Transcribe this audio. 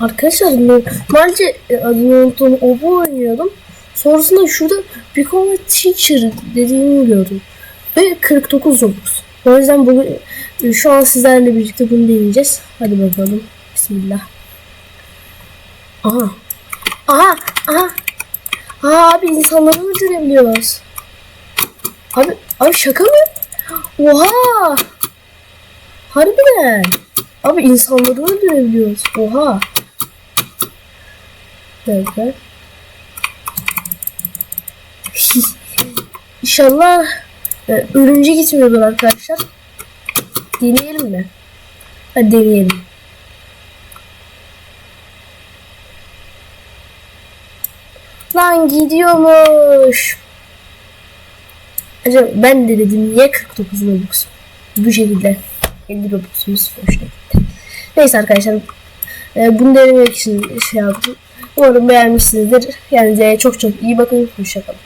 Arkadaşlar normalde e, adını unuttum obo oynuyordum. Sonrasında şurada Become a Teacher dediğini gördüm. Ve 49 Robux. O yüzden bugün e, şu an sizlerle birlikte bunu deneyeceğiz. Hadi bakalım. Bismillah. Aha. Aha. Aha. Aa abi insanları mı görebiliyoruz? Abi, abi şaka mı? Oha! Harbiden. Abi insanları öldürebiliyoruz. Oha. Evet. İnşallah e, örümcek gitmiyordur arkadaşlar. Deneyelim mi? Hadi deneyelim. Lan gidiyormuş. Acaba ben de dedim niye 49 Robux? Bu şekilde 50 Robux'umuz boşuna gitti. Neyse arkadaşlar e, bunu denemek için şey yaptım. Umarım beğenmişsinizdir. Kendinize çok çok iyi bakın. Hoşçakalın.